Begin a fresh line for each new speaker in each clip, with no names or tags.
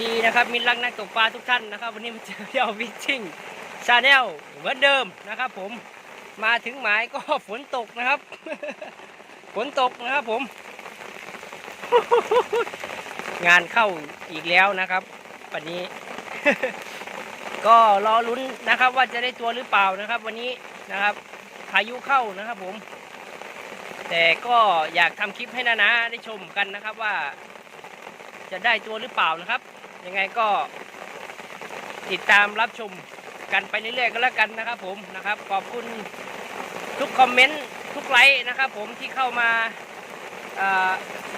มิตรรักนักตกปลาทุกท่านนะครับ วันนี้มาเจอพี่เอาวิชิ่งชาแนลเหมือนเดิมนะครับ ผมมาถึงหมายก็ฝนตกนะครับ ฝนตกนะครับผม งานเข้าอีกแล้วนะครับวันนี้ ก็รอลุ้นนะครับ ว่าจะได้ตัวหรือเปล่านะครับ วันนี้นะครับพายุเข้านะครับ ผม แต่ก็อยากทำคลิปให้นานาได้ชมกันนะครับว่าจะได้ตัวหรือเปล่านะครับ ยังไงก็ติดตามรับชมกันไปเรื่อยๆก็แล้วกันนะครับ ผมนะครับ ขอบคุณทุกคอมเมนต์ทุกไลค์นะครับ ผมที่เข้ามา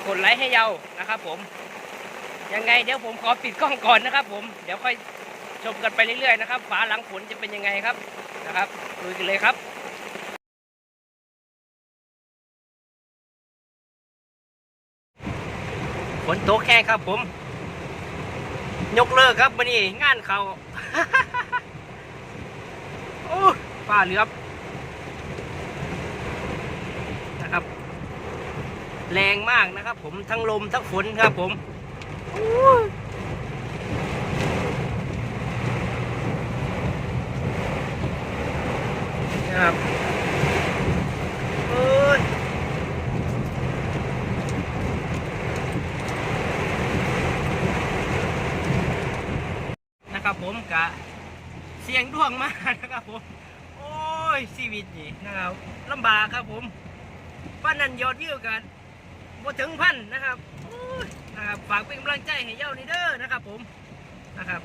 กดไลค์ให้เยานะครับ ผมยังไงเดี๋ยวผมขอปิดกล้องก่อนนะครับ ผมเดี๋ยวค่อยชมกันไปเรื่อยๆนะครับฝาหลังฝนจะเป็นยังไงครับนะครับลุยกันเลยครับฝนตกแห้งครับผม ยกเลิกครับวันนี้งานเขาโอ้ฟ้าเหลือบนะครับ แรงมากนะครับ ผมทั้งลมทั้งฝนครับผมนะครับเอ้ย นะครับผมกะเสียงดวงมากนะครับผม โอ้ยชีวิตนี่นะครับลำบากครับผมป้านนันยอดวิวกันบ่ถึงพันนะครับโอ้ยนะครับฝากเป็นกำลังใจให้เย้านี่เด้อนะครับผมนะครับ